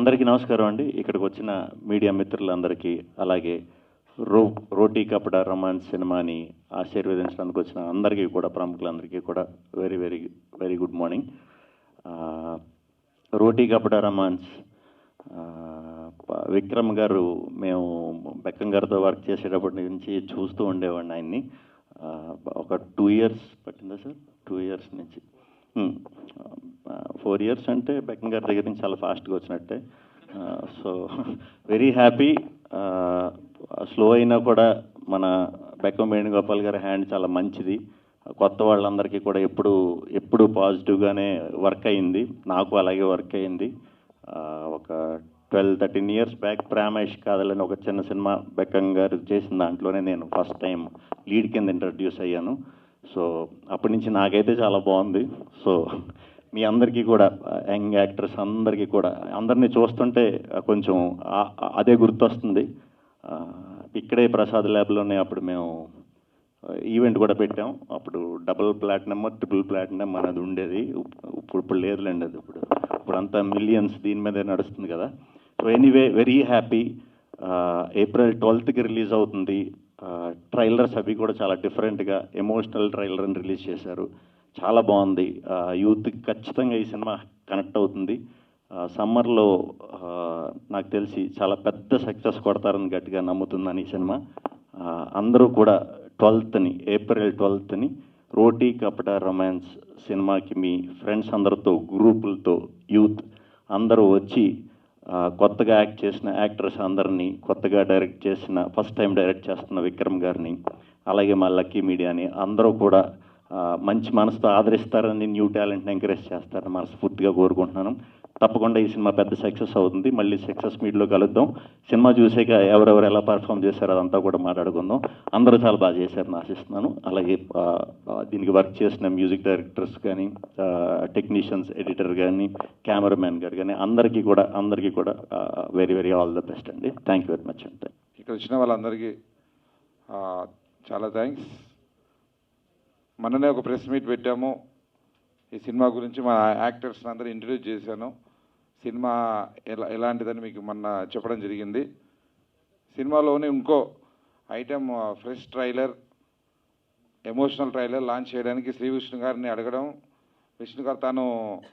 అందరికీ నమస్కారం అండి. ఇక్కడికి వచ్చిన మీడియా మిత్రులందరికీ అలాగే రో రోటీ కపడ రొమాన్స్ సినిమాని ఆశీర్వదించడానికి వచ్చిన అందరికీ కూడా ప్రముఖులందరికీ కూడా very very very good morning. Roti Kapada romance Vikram garu మేము బెక్కం గారితో వర్క్ చేసేటప్పటి నుంచి చూస్తూ ఉండేవాడిని ఆయన్ని. ఒక టూ ఇయర్స్ పట్టిందా సార్? టూ ఇయర్స్ నుంచి. ఫోర్ ఇయర్స్ అంటే బెక్కన్ గారి దగ్గర నుంచి చాలా ఫాస్ట్గా వచ్చినట్టే. So very happy. స్లో అయినా కూడా మన బెక్కం వేణుగోపాల్ గారి హ్యాండ్ చాలా మంచిది. కొత్త వాళ్ళందరికీ కూడా ఎప్పుడు ఎప్పుడు పాజిటివ్గానే వర్క్ అయింది. నాకు అలాగే వర్క్ అయింది. ఒక ట్వెల్వ్ థర్టీన్ ఇయర్స్ బ్యాక్ ప్రామేష్ కాదలని ఒక చిన్న సినిమా బెక్కం గారు చేసిన దాంట్లోనే నేను ఫస్ట్ టైం లీడ్ కింద ఇంట్రడ్యూస్ అయ్యాను. సో అప్పటి నుంచి నాకైతే చాలా బాగుంది. సో మీ అందరికీ కూడా యంగ్ యాక్టర్స్ అందరికీ కూడా అందరినీ చూస్తుంటే కొంచెం అదే గుర్తొస్తుంది. ఇక్కడే ప్రసాద్ ల్యాబ్లోనే అప్పుడు మేము ఈవెంట్ కూడా పెట్టాం. అప్పుడు డబుల్ ప్లాటినమ్ ట్రిపుల్ ప్లాటినమ్ అనేది ఉండేది. ఇప్పుడు ఇప్పుడు లేదులేండి అది ఇప్పుడు. ఇప్పుడు అంతా మిలియన్స్ దీని మీదే నడుస్తుంది కదా. So anyway very happy April ట్వెల్త్కి release అవుతుంది. ట్రైలర్స్ అవి కూడా చాలా డిఫరెంట్గా ఎమోషనల్ ట్రైలర్ రిలీజ్ చేశారు. చాలా బాగుంది. యూత్కి ఖచ్చితంగా ఈ సినిమా కనెక్ట్ అవుతుంది. సమ్మర్లో నాకు తెలిసి చాలా పెద్ద సక్సెస్ కొడతారని గట్టిగా నమ్ముతుందని ఈ సినిమా. అందరూ కూడా ట్వెల్త్ని ఏప్రిల్ ట్వెల్త్ని రోటీ కపట రొమాన్స్ సినిమాకి మీ ఫ్రెండ్స్ అందరితో గ్రూపులతో యూత్ అందరూ వచ్చి కొత్తగా యాక్ట్ చేసిన యాక్టర్స్ అందరినీ కొత్తగా డైరెక్ట్ చేసిన ఫస్ట్ టైం డైరెక్ట్ చేస్తున్న విక్రమ్ గారిని అలాగే మా లక్కీ మీడియాని అందరూ కూడా మంచి మనసుతో ఆదరిస్తారని న్యూ టాలెంట్ని ఎంకరేజ్ చేస్తారని మనస్ఫూర్తిగా కోరుకుంటున్నాను. తప్పకుండా ఈ సినిమా పెద్ద సక్సెస్ అవుతుంది. మళ్ళీ సక్సెస్ మీట్లో కలుద్దాం. సినిమా చూసాక ఎవరెవరు ఎలా పర్ఫామ్ చేశారో అదంతా కూడా మాట్లాడుకుందాం. అందరూ చాలా బాగా చేశారని ఆశిస్తున్నాను. అలాగే దీనికి వర్క్ చేసిన మ్యూజిక్ డైరెక్టర్స్ కానీ టెక్నీషియన్స్ ఎడిటర్ కానీ కెమెరామ్యాన్ గారు కానీ అందరికీ కూడా అందరికీ కూడా very very all the best అండి. థ్యాంక్ యూ వెరీ మచ్ అండి. ఇక్కడ వచ్చిన వాళ్ళందరికీ చాలా థ్యాంక్స్. మొన్ననే ఒక ప్రెస్ మీట్ పెట్టాము. ఈ సినిమా గురించి మా యాక్టర్స్ అందరూ ఇంట్రడ్యూస్ చేశాను. సినిమా ఎలా ఎలాంటిదని మీకు మొన్న చెప్పడం జరిగింది. సినిమాలోని ఇంకో item fresh trailer emotional trailer launch చేయడానికి శ్రీ విష్ణు గారిని అడగడం. విష్ణు గారు తాను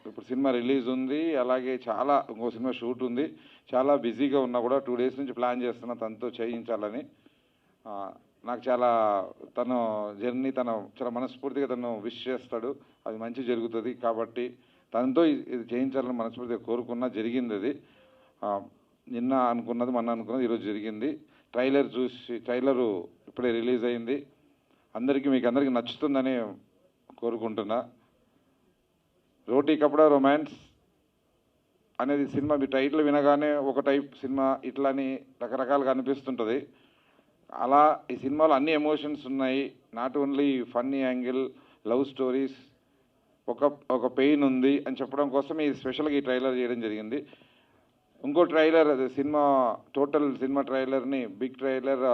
ఇప్పుడు సినిమా రిలీజ్ ఉంది. అలాగే చాలా ఇంకో సినిమా షూట్ ఉంది. చాలా బిజీగా ఉన్నా కూడా టూ డేస్ నుంచి ప్లాన్ చేస్తున్నా తనతో చేయించాలని. నాకు చాలా తను జర్నీ తన చాలా మనస్ఫూర్తిగా తను విష్ చేస్తాడు. అది మంచి జరుగుతుంది కాబట్టి తనతో ఇది చేయించాలని మనస్ఫూర్తిగా కోరుకున్నా జరిగింది అది. నిన్న అనుకున్నది మొన్న అనుకున్నది ఈరోజు జరిగింది. ట్రైలర్ చూసి ట్రైలరు ఇప్పుడే రిలీజ్ అయింది. అందరికీ మీకు అందరికీ నచ్చుతుందని కోరుకుంటున్నా. రోటీ కపడా రొమాన్స్ అనేది సినిమా మీ టైటిల్ వినగానే ఒక టైప్ సినిమా ఇట్లా అని రకరకాలుగా అనిపిస్తుంటుంది. అలా ఈ సినిమాలో అన్ని ఎమోషన్స్ ఉన్నాయి. Not only funny angle love stories ఒక ఒక పెయిన్ ఉంది అని చెప్పడం కోసం ఈ స్పెషల్గా ఈ ట్రైలర్ చేయడం జరిగింది. ఇంకో ట్రైలర్ అది సినిమా టోటల్ సినిమా ట్రైలర్ని బిగ్ ట్రైలర్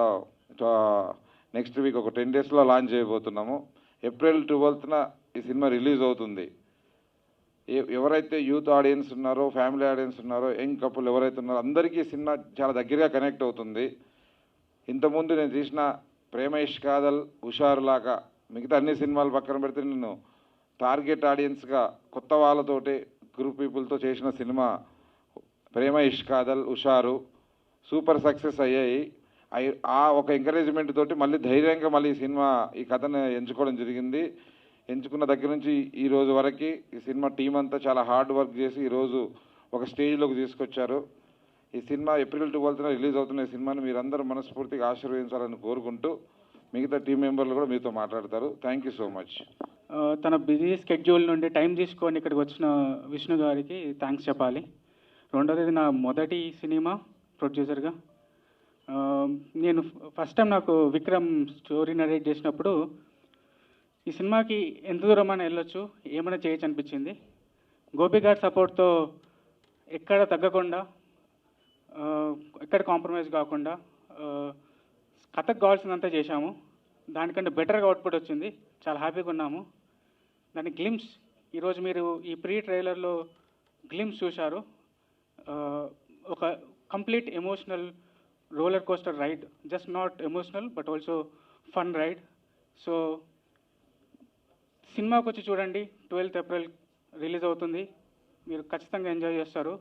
నెక్స్ట్ వీక్ ఒక టెన్ డేస్లో లాంచ్ చేయబోతున్నాము. ఏప్రిల్ ట్వెల్త్న ఈ సినిమా రిలీజ్ అవుతుంది. ఎవరైతే యూత్ ఆడియన్స్ ఉన్నారో ఫ్యామిలీ ఆడియన్స్ ఉన్నారో యంగ్ కపుల్ ఎవరైతే ఉన్నారో అందరికీ ఈ సినిమా చాలా దగ్గరగా కనెక్ట్ అవుతుంది. ఇంతకుముందు నేను తీసిన ప్రేమేష్ కాదల్ హుషారులాగా మిగతా అన్ని సినిమాలు పక్కన పెడితే నేను టార్గెట్ ఆడియన్స్గా కొత్త వాళ్ళతోటి గ్రూప్ పీపుల్తో చేసిన సినిమా ప్రేమ ఇష్కాదల్ హుషారు సూపర్ సక్సెస్ అయ్యాయి. ఆ ఒక ఎంకరేజ్మెంట్ తోటి మళ్ళీ ధైర్యంగా మళ్ళీ ఈ సినిమా ఈ కథను ఎంచుకోవడం జరిగింది. ఎంచుకున్న దగ్గర నుంచి ఈ రోజు వరకు ఈ సినిమా టీం అంతా చాలా హార్డ్ వర్క్ చేసి ఈరోజు ఒక స్టేజ్లోకి తీసుకొచ్చారు. ఈ సినిమా ఏప్రిల్ ట్వెల్త్న రిలీజ్ అవుతున్న ఈ సినిమాని మీరందరూ మనస్ఫూర్తిగా ఆశీర్వదించాలని కోరుకుంటూ మిగతా టీం మెంబర్లు కూడా మీతో మాట్లాడతారు. Thank you so much. తన బిజీ స్కెడ్యూల్ నుండి టైం తీసుకొని ఇక్కడికి వచ్చిన విష్ణు గారికి థ్యాంక్స్ చెప్పాలి. రెండోది నా మొదటి సినిమా ప్రొడ్యూసర్గా. నేను ఫస్ట్ టైం నాకు విక్రమ్ స్టోరీ నరేట్ చేసినప్పుడు ఈ సినిమాకి ఎంత దూరం అయినా వెళ్ళొచ్చు ఏమైనా చేయొచ్చు అనిపించింది. గోపి గారి సపోర్ట్తో ఎక్కడ తగ్గకుండా ఎక్కడ కాంప్రమైజ్ కాకుండా కథకు కావాల్సినంత చేశాము. దానికంటే బెటర్గా అవుట్పుట్ వచ్చింది. చాలా హ్యాపీగా ఉన్నాము. దాని గ్లిమ్స్ ఈరోజు మీరు ఈ ప్రీ ట్రైలర్లో గ్లిమ్స్ చూశారు. ఒక complete emotional roller coaster ride. Just not emotional but also fun ride. So సినిమాకి వచ్చి చూడండి. ట్వెల్త్ ఏప్రిల్ రిలీజ్ అవుతుంది. మీరు ఖచ్చితంగా ఎంజాయ్ చేస్తారు.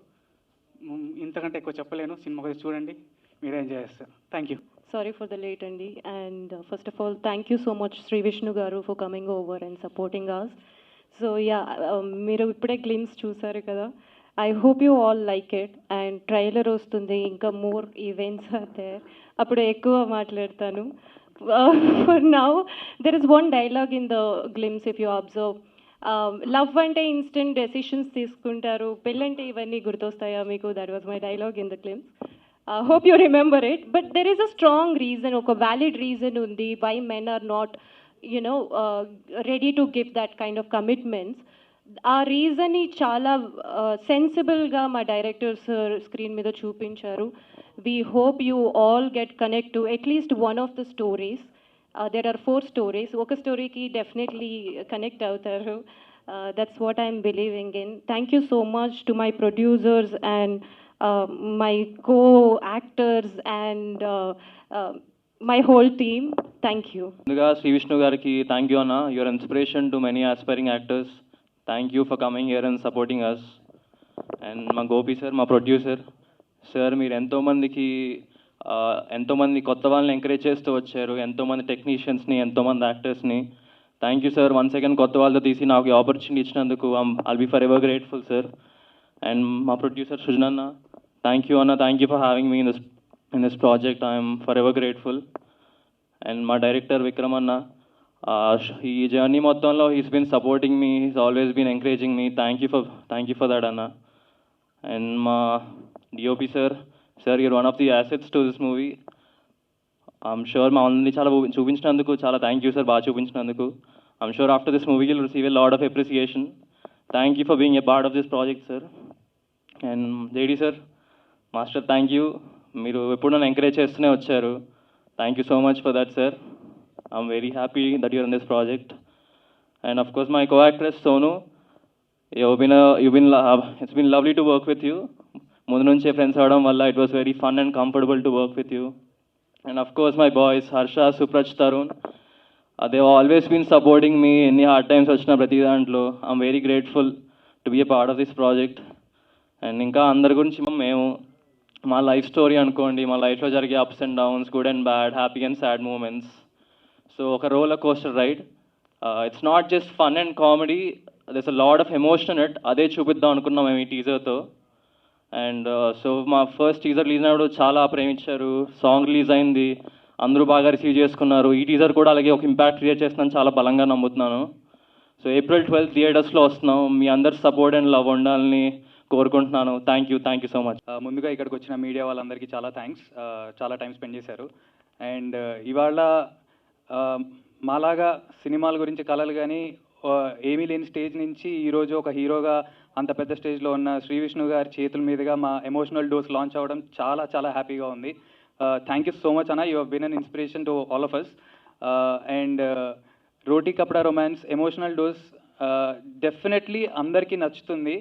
ఇంతకంటే ఎక్కువ చెప్పలేను. సినిమా వచ్చి చూడండి. మీరు ఎంజాయ్ చేస్తారు. Thank you sorry for the late అండి. And first of all thank you so much Shri Vishnu garu for coming over and supporting us so yeah మీరు ఇప్పుడే క్లిమ్స్ చూసారు కదా. I hope you all like it and trailer వస్తుంది. ఇంకా more events అయితే అప్పుడు ఎక్కువ మాట్లాడతాను. For now there is one dialogue in the glimpse if you observe love అంటే ఇన్స్టెంట్ డెసిషన్స్ తీసుకుంటారు. పెళ్ళంటే ఇవన్నీ గుర్తొస్తాయా మీకు? That was my dialogue in the glimpse hope you remember it but there is a strong reason ఒక valid reason ఉంది why men are not you know ready to give that kind of commitments ఆ రీజన్ని చాలా సెన్సిబుల్గా మా directors screen మీద చూపించారు. We hope you all get connect to at least one of the stories there are four stories ఒక స్టోరీకి definitely connect అవుతారు that's what I'm believing in thank you so much to my producers and my co actors and my whole team thank you ముందుగా శ్రీ విష్ణు గారికి thank you అన్న your inspiration to many aspiring actors thank you for coming here and supporting us and మా Gopi sir మా producer sir మీరు ఎంతోమందికి ఆ, ఎంతోమంది కొత్త వాళ్ళని ఎంకరేజ్ చేస్తూ వచ్చారు. ఎంతోమంది టెక్నీషియన్స్ని ఎంతోమంది యాక్టర్స్ని thank you sir one second కొత్త వాళ్ళతో తీసి నాకు ఈ ఆపర్చునిటీ ఇచ్చినందుకు I'll be forever grateful sir and మా ప్రొడ్యూసర్ సృజన్ అన్న థ్యాంక్ యూ అన్న. Thank you for having me in this in this project I'm forever grateful and మా డైరెక్టర్ విక్రమ్ అన్న ఈ జర్నీ మొత్తంలో he's been supporting me he's always been encouraging me thank you for thank you for that అన్న. And మా DOP sir sir you're one of the assets to this movie I'm sure మా అందరినీ చాలా చూపించినందుకు చాలా thank you sir బాగా చూపించినందుకు. I'm sure after this movie will receive a lot of appreciation thank you for being a part of this project sir and JD sir master thank you మీరు ఎప్పుడు నన్ను encourage చేస్తూనే వచ్చారు. Thank you so much for that sir I'm very happy that you're in this project and of course my co actress Sonu you been you been it's been lovely to work with you ముందు నుంచే friends అవడం వల్ల it was very fun and comfortable to work with you and of course my boys Harsha Supraj Tarun they always been supporting me ఎన్ని hard times వచ్చిన ప్రతి దాంట్లో. I'm very grateful to be a part of this project and ఇంకా అందరి గురించి మేము మా life story అనుకోండి మా లైఫ్లో జరిగే ups and downs good and bad happy and sad moments so ఒక roller coaster ride it's not just fun and comedy this a lot of emotion it అదే చూపిద్దాం అనుకున్నాం మేము ఈ టీజర్తో అండ్ సో uh, మా ఫస్ట్ టీజర్ రిలీజ్ అయినప్పుడు చాలా ప్రేమించారు. సాంగ్ రిలీజ్ అయింది. అందరూ బాగా రిసీవ్ చేసుకున్నారు. ఈ టీజర్ కూడా అలాగే ఒక ఇంపాక్ట్ క్రియేట్ చేస్తుందని చాలా బలంగా నమ్ముతున్నాను. సో ఏప్రిల్ ట్వెల్త్ థియేటర్స్లో వస్తున్నాం. మీ అందరి సపోర్ట్ అండ్ లవ్ ఉండాలని కోరుకుంటున్నాను. Thank you thank you so much ముందుగా ఇక్కడికి వచ్చిన మీడియా వాళ్ళందరికీ చాలా థ్యాంక్స్ uh, చాలా టైం స్పెండ్ చేశారు. అండ్ uh, ఇవాళ మాలాగా సినిమాల గురించి కలలు కానీ ఏమీ లేని స్టేజ్ నుంచి ఈరోజు ఒక హీరోగా అంత పెద్ద స్టేజ్లో ఉన్న శ్రీ విష్ణు గారి చేతుల మీదుగా మా ఎమోషనల్ డోస్ లాంచ్ అవ్వడం చాలా చాలా హ్యాపీగా ఉంది. థ్యాంక్ యూ సో మచ్ అన్న. You been an inspiration to all of us and Roti Kapda romance emotional dose definitely అందరికీ నచ్చుతుంది.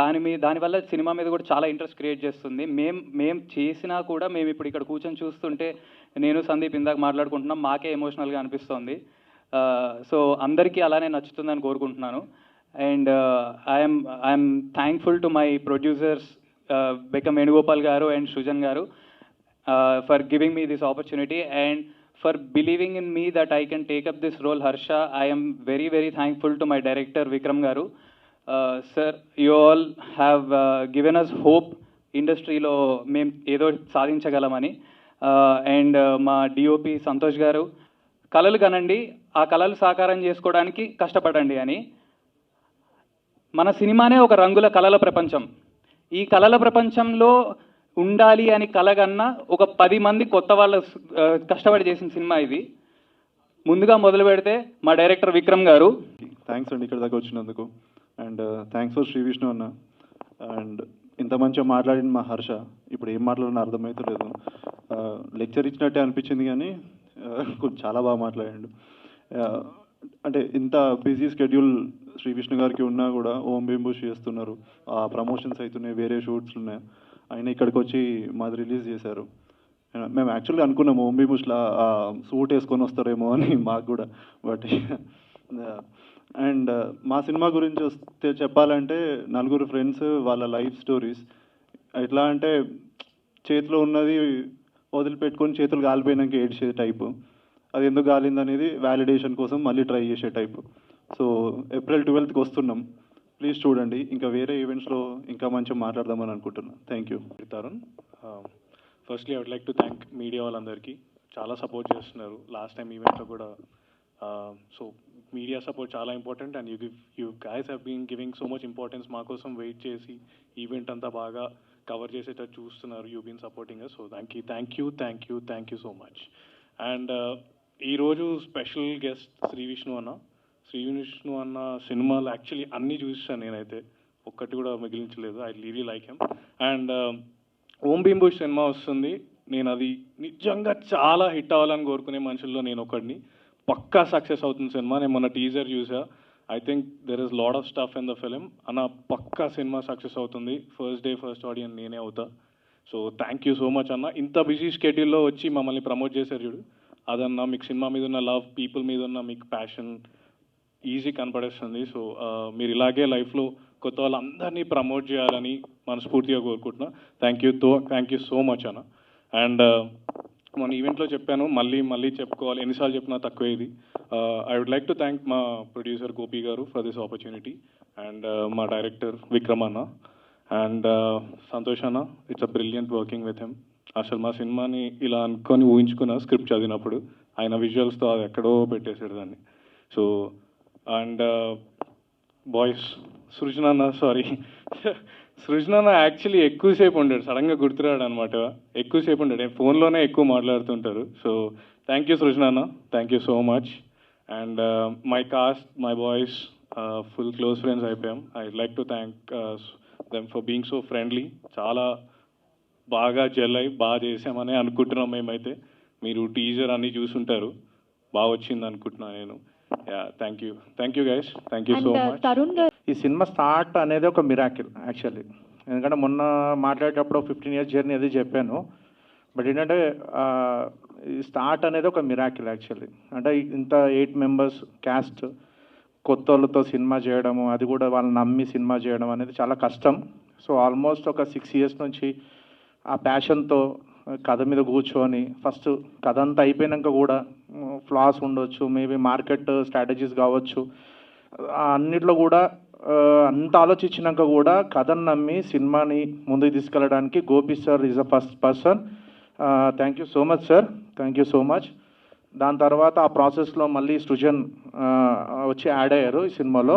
దాని మీద దానివల్ల సినిమా మీద కూడా చాలా ఇంట్రెస్ట్ క్రియేట్ చేస్తుంది. మేం మేం చేసినా కూడా మేము ఇప్పుడు ఇక్కడ కూర్చొని చూస్తుంటే నేను సందీప్ ఇందాక మాట్లాడుకుంటున్నాం మాకే ఎమోషనల్గా అనిపిస్తుంది. సో అందరికీ అలానే నచ్చుతుందని కోరుకుంటున్నాను. And I'm I'm thankful to my producers Bekkam Venugopal garu and Srujan garu for giving me this opportunity and for believing in me that I can take up this role Harsha I'm very very thankful to my director Vikram garu. Sir you all have given us hope ఇండస్ట్రీలో మేము ఏదో సాధించగలమని. And మా DOP Santosh garu కళలు కనండి ఆ కళలు సాకారం చేసుకోవడానికి కష్టపడండి అని. మన సినిమానే ఒక రంగుల కళల ప్రపంచం. ఈ కళల ప్రపంచంలో ఉండాలి అని కలగన్నా ఒక పది మంది కొత్త వాళ్ళు కష్టపడి చేసిన సినిమా ఇది. ముందుగా మొదలు పెడితే మా డైరెక్టర్ విక్రమ్ గారు. థ్యాంక్స్ అండి ఇక్కడ దాకా వచ్చినందుకు. And thanks for Shri Vishnu అన్న. అండ్ ఇంత మంచిగా మాట్లాడిన మా హర్ష. ఇప్పుడు ఏం మాట్లాడినా అర్థమవుతలేదు లెక్చర్ ఇచ్చినట్టే అనిపించింది కానీ చాలా బాగా మాట్లాడాడు. అంటే ఇంత బిజీ స్కెడ్యూల్ శ్రీ విష్ణు గారికి ఉన్నా కూడా ఓం బింబుష్ చేస్తున్నారు. ఆ ప్రమోషన్స్ అవుతున్నాయి వేరే షూట్స్ ఉన్నాయి. ఆయన ఇక్కడికి వచ్చి మాది రిలీజ్ చేశారు. మేము యాక్చువల్గా అనుకున్నాము ఓం ముష్లా సూట్ వేసుకొని వస్తారేమో అని మాకు కూడా. బట్ అండ్ మా సినిమా గురించి వస్తే చెప్పాలంటే నలుగురు ఫ్రెండ్స్ వాళ్ళ లైఫ్ స్టోరీస్. ఎట్లా అంటే చేతిలో ఉన్నది వదిలిపెట్టుకొని చేతులు కాలిపోయినాక ఏడ్చే టైపు. అది ఎందుకు కాలింది అనేది వ్యాలిడేషన్ కోసం మళ్ళీ ట్రై చేసే టైపు. సో ఏప్రిల్ ట్వెల్త్కి వస్తున్నాం. ప్లీజ్ చూడండి. ఇంకా వేరే ఈవెంట్స్లో ఇంకా మంచిగా మాట్లాడదామని అనుకుంటున్నాను thank you Tarun firstly I would like to thank media వాళ్ళందరికీ. చాలా సపోర్ట్ చేస్తున్నారు. లాస్ట్ టైం ఈవెంట్లో కూడా సో మీడియా సపోర్ట్ చాలా important and you give you guys have been giving so much importance మా కోసం వెయిట్ చేసి ఈవెంట్ అంతా బాగా కవర్ చేసేటట్టు చూస్తున్నారు you been supporting so thank you thank you thank you thank you so much and ఈరోజు special guest Shri Vishnu అన్న. శ్రీ విష్ణు అన్న సినిమాలు యాక్చువల్లీ అన్నీ చూసాను నేనైతే. ఒక్కటి కూడా మిగిలించలేదు. I really like him and Om Bheem Bush cinema వస్తుంది. నేను అది నిజంగా చాలా హిట్ అవ్వాలని కోరుకునే మనుషుల్లో నేను ఒకడిని. పక్కా సక్సెస్ అవుతుంది సినిమా. నేను మొన్న టీజర్ చూసా. I think there is lot of stuff in the film అన్న పక్కా సినిమా సక్సెస్ అవుతుంది. ఫస్ట్ డే ఫస్ట్ ఆడియన్ నేనే అవుతా. So thank you so much అన్న. ఇంత బిజీ షెడ్యూల్లో వచ్చి మమ్మల్ని ప్రమోట్ చేశారు చూడు. అదన్న మీకు సినిమా మీద ఉన్న లవ్ పీపుల్ మీద ఉన్న మీకు ప్యాషన్ ఈజీ కనపడేస్తుంది. సో మీరు ఇలాగే లైఫ్లో కొత్త వాళ్ళందరినీ ప్రమోట్ చేయాలని మనస్ఫూర్తిగా కోరుకుంటున్నా. థ్యాంక్ యూ తో థ్యాంక్ యూ సో మచ్ అన్న. అండ్ మన ఈవెంట్లో చెప్పాను. మళ్ళీ మళ్ళీ చెప్పుకోవాలి. ఎన్నిసార్లు చెప్పినా తక్కువే ఇది. I would like to thank మా producer Gopi garu for this opportunity and మా డైరెక్టర్ విక్రమ్ అన్న. అండ్ uh, సంతోష్ అన్న it's a brilliant working with him అసలు మా సినిమాని ఇలా అనుకొని ఊహించుకున్న స్క్రిప్ట్ చదివినప్పుడు ఆయన విజువల్స్తో అది ఎక్కడో పెట్టేసాడు దాన్ని. So and boys Srujana sorry Srujana actually ఎక్కువసేపు ఉండాడు. సడన్గా గుర్తురాడు అనమాట ఎక్కువసేపు ఉండాడు. ఫోన్లోనే ఎక్కువ మాట్లాడుతుంటారు. So thank you Srujana thank you so much and my cast my boys full close friends అయిపోయాం. I like to thank them for being so friendly చాలా బాగా జెల్ అయి బాగా చేసామని అనుకుంటున్నాం మేమైతే. మీరు టీజర్ అన్ని చూసుంటారు. బాగా వచ్చింది అనుకుంటున్నాను నేను yeah thank you thank you guys thank you so much Tarun ఈ సినిమా స్టార్ట్ అనేది ఒక మిరాకిల్ యాక్చువల్లీ ఎందుకంటే మొన్న మాట్లాడేటప్పుడు ఫిఫ్టీన్ ఇయర్స్ జర్నీ అది చెప్పాను. బట్ ఏంటంటే ఈ స్టార్ట్ అనేది ఒక మిరాకిల్ యాక్చువల్లీ అంటే ఇంత ఎయిట్ మెంబర్స్ క్యాస్ట్ కొత్త వాళ్ళతో సినిమా చేయడము అది కూడా వాళ్ళని నమ్మి సినిమా చేయడం అనేది చాలా కష్టం. సో ఆల్మోస్ట్ ఒక సిక్స్ ఇయర్స్ నుంచి ఆ ప్యాషన్తో కథ మీద కూర్చొని ఫస్ట్ కథ అంతా అయిపోయినాక కూడా ఫ్లాస్ ఉండొచ్చు మేబీ మార్కెట్ స్ట్రాటజీస్ కావచ్చు అన్నిట్లో కూడా అంత ఆలోచించినాక కూడా కథను నమ్మి సినిమాని ముందుకు తీసుకెళ్ళడానికి Gopi sir is a first person thank you so much sir thank you so much దాని తర్వాత ఆ ప్రాసెస్లో మళ్ళీ సృజన్ వచ్చి యాడ్ అయ్యారు ఈ సినిమాలో.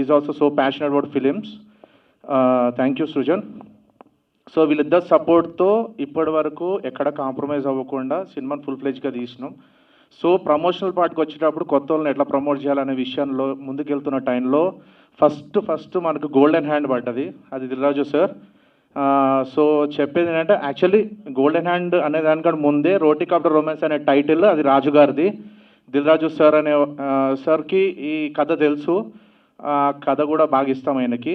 Is also so passionate about films thank you Srujan. So వీళ్ళిద్దరు సపోర్ట్తో ఇప్పటి వరకు ఎక్కడ కాంప్రమైజ్ అవ్వకుండా సినిమాని ఫుల్ ఫ్లెజ్గా తీసినాం. సో ప్రమోషనల్ పార్ట్కి వచ్చేటప్పుడు కొత్త వాళ్ళని ఎట్లా ప్రమోట్ చేయాలనే విషయంలో ముందుకెళ్తున్న టైంలో ఫస్ట్ ఫస్ట్ మనకు గోల్డెన్ హ్యాండ్ పడ్డది. అది దిల్రాజు సార్ సో చెప్పేది ఏంటంటే యాక్చువల్లీ గోల్డెన్ హ్యాండ్ అనే దానికంటే ముందే రోటికాప్టర్ రొమాన్స్ అనే టైటిల్ అది రాజు గారిది. దిల్రాజు సార్ అనే సార్కి ఈ కథ తెలుసు. ఆ కథ కూడా బాగా ఇస్తాం ఆయనకి.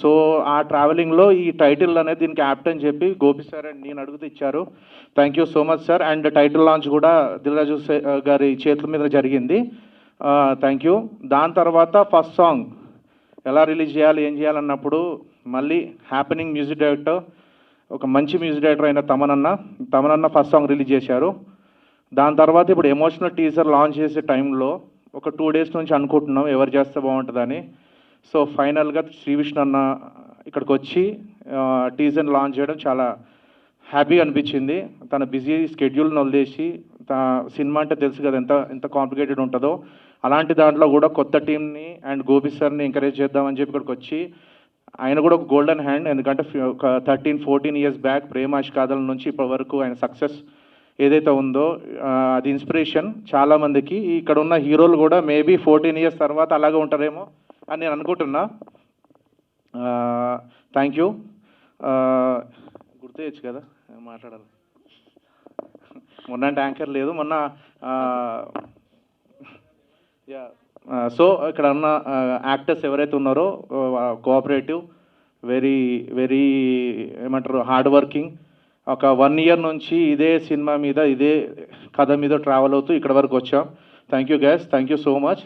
సో ఆ ట్రావెలింగ్లో ఈ టైటిల్ అనేది దీనికి యాప్ట్ అని చెప్పి గోపి సార్ అండ్ నేను అడుగుతూ ఇచ్చారు. Thank you so much sir and title launch కూడా దిల్రాజు గారి చేతుల మీద జరిగింది. థ్యాంక్ యూ దాని తర్వాత ఫస్ట్ సాంగ్ ఎలా రిలీజ్ చేయాలి ఏం చేయాలన్నప్పుడు మళ్ళీ హ్యాపెనింగ్ మ్యూజిక్ డైరెక్టర్ ఒక మంచి మ్యూజిక్ డైరెక్టర్ అయిన తమనన్న తమనన్న ఫస్ట్ సాంగ్ రిలీజ్ చేశారు. దాని తర్వాత ఇప్పుడు ఎమోషనల్ టీజర్ లాంచ్ చేసే టైంలో ఒక టూ డేస్ నుంచి అనుకుంటున్నాం ఎవరు చేస్తే బాగుంటుందని. సో ఫైనల్గా శ్రీ విష్ణు అన్న ఇక్కడికి వచ్చి టీజన్ లాంచ్ చేయడం చాలా హ్యాపీ అనిపించింది. తన బిజీ స్కెడ్యూల్ని వదిలేసి తా సినిమా అంటే తెలుసు కదా ఎంత ఎంత కాంప్లికేటెడ్ ఉంటుందో. అలాంటి దాంట్లో కూడా కొత్త టీంని అండ్ గోపి సార్ని ఎంకరేజ్ చేద్దామని చెప్పి ఇక్కడికి వచ్చి ఆయన కూడా ఒక గోల్డెన్ హ్యాండ్. ఎందుకంటే ఒక థర్టీన్ ఫోర్టీన్ ఇయర్స్ బ్యాక్ ప్రేమాష్ కాదల నుంచి ఇప్పటి వరకు ఆయన సక్సెస్ ఏదైతే ఉందో అది ఇన్స్పిరేషన్. చాలా మందికి ఇక్కడ ఉన్న హీరోలు కూడా మేబీ ఫోర్టీన్ ఇయర్స్ తర్వాత అలాగే ఉంటారేమో. అని నేను అనుకుంటున్నా. థ్యాంక్ యూ గుర్తు కదా మాట్లాడాలి? మొన్న యాంకర్ లేదు మొన్న యా సో ఇక్కడ ఉన్న యాక్టర్స్ ఎవరైతే ఉన్నారో కోఆపరేటివ్ వెరీ వెరీ ఏమంటారు హార్డ్ వర్కింగ్ ఒక వన్ ఇయర్ నుంచి ఇదే సినిమా మీద ఇదే కథ మీద ట్రావెల్ అవుతూ ఇక్కడ వరకు వచ్చాం. Thank you guys thank you so much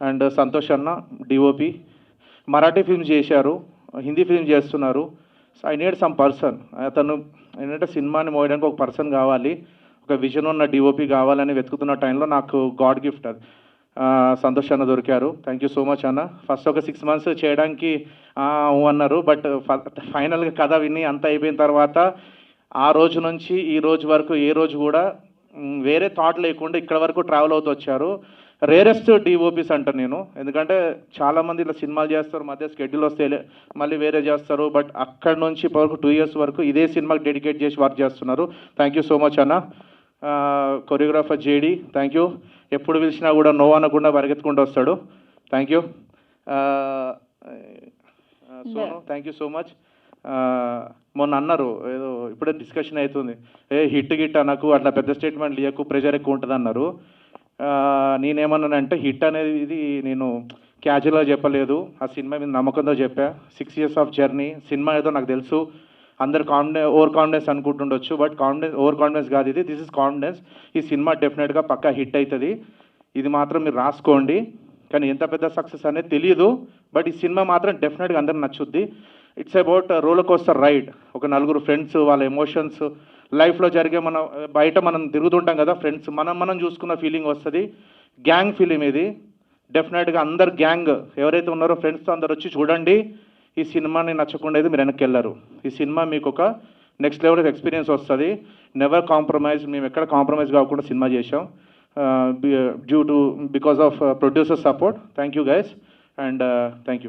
and Santosh అన్న డిఓపి మరాఠీ ఫిల్మ్ చేశారు హిందీ ఫిల్మ్ చేస్తున్నారు. So I need some person అతను ఏంటంటే సినిమాని మోయడానికి ఒక పర్సన్ కావాలి ఒక విజన్ ఉన్న డిఓపి కావాలని వెతుకుతున్న టైంలో నాకు గాడ్ గిఫ్ట్ అది. సంతోష్ అన్న దొరికారు. థ్యాంక్ యూ సో మచ్ అన్న. ఫస్ట్ ఒక సిక్స్ మంత్స్ చేయడానికి అన్నారు. బట్ ఫైనల్గా కథ విని అంత అయిపోయిన తర్వాత ఆ రోజు నుంచి ఈ రోజు వరకు ఏ రోజు కూడా వేరే థాట్ లేకుండా ఇక్కడ వరకు ట్రావెల్ అవుతూ వచ్చారు. రేరెస్ట్ డిఓపీస్ అంట నేను. ఎందుకంటే చాలా మంది ఇలా సినిమాలు చేస్తారు మధ్య స్కెడ్యూల్ వస్తే మళ్ళీ వేరే చేస్తారు. బట్ అక్కడ నుంచి వరకు టూ ఇయర్స్ వరకు ఇదే సినిమాకి డెడికేట్ చేసి వర్క్ చేస్తున్నారు. థ్యాంక్ యూ సో మచ్ అన్న. కొరియోగ్రాఫర్ జేడి థ్యాంక్ యూ ఎప్పుడు పిలిచినా కూడా నో అనకుండా పరిగెత్తుకుంటూ వస్తాడు. Thank you Sonu thank you so much మొన్న అన్నారు ఏదో ఇప్పుడే డిస్కషన్ అవుతుంది. ఏ హిట్ గిట్ అనకు అట్లా పెద్ద స్టేట్మెంట్ ఇవ్వకు ప్రెషర్ ఎక్కువ ఉంటుంది అన్నారు నేనేమన్నానంటే హిట్ అనేది ఇది నేను క్యాజువల్గా చెప్పలేదు. ఆ సినిమా మీద నమ్మకంతో చెప్పా. Six years of journey cinema ఏదో నాకు తెలుసు. అందరు కాన్ఫిడెన్స్ ఓవర్ కాన్ఫిడెన్స్ అనుకుంటుండొచ్చు బట్ కాన్ఫిడెన్స్ ఓవర్ కాన్ఫిడెన్స్ కాదు ఇది. దిస్ ఇస్ కాన్ఫిడెన్స్ ఈ సినిమా డెఫినెట్గా పక్కా హిట్ అవుతుంది. ఇది మాత్రం మీరు రాసుకోండి. కానీ ఎంత పెద్ద సక్సెస్ అనేది తెలియదు బట్ ఈ సినిమా మాత్రం డెఫినెట్గా అందరికి నచ్చుద్ది. It's about roller coaster ride ఒక నలుగురు ఫ్రెండ్స్ వాళ్ళ ఎమోషన్స్ లైఫ్లో జరిగే మనం బయట మనం తిరుగుతుంటాం కదా ఫ్రెండ్స్ మనం మనం చూసుకున్న ఫీలింగ్ వస్తుంది. గ్యాంగ్ ఫిలిం ఇది. డెఫినెట్గా అందరు గ్యాంగ్ ఎవరైతే ఉన్నారో ఫ్రెండ్స్తో అందరు వచ్చి చూడండి. ఈ సినిమాని నచ్చకుండా మీరు వెనక్కి వెళ్ళారు. ఈ సినిమా మీకు ఒక నెక్స్ట్ లెవెల్ ఎక్స్పీరియన్స్ వస్తుంది. నెవర్ కాంప్రమైజ్ మేము ఎక్కడ కాంప్రమైజ్ కాకుండా సినిమా చేసాం due to because of producer support thank you guys and thank you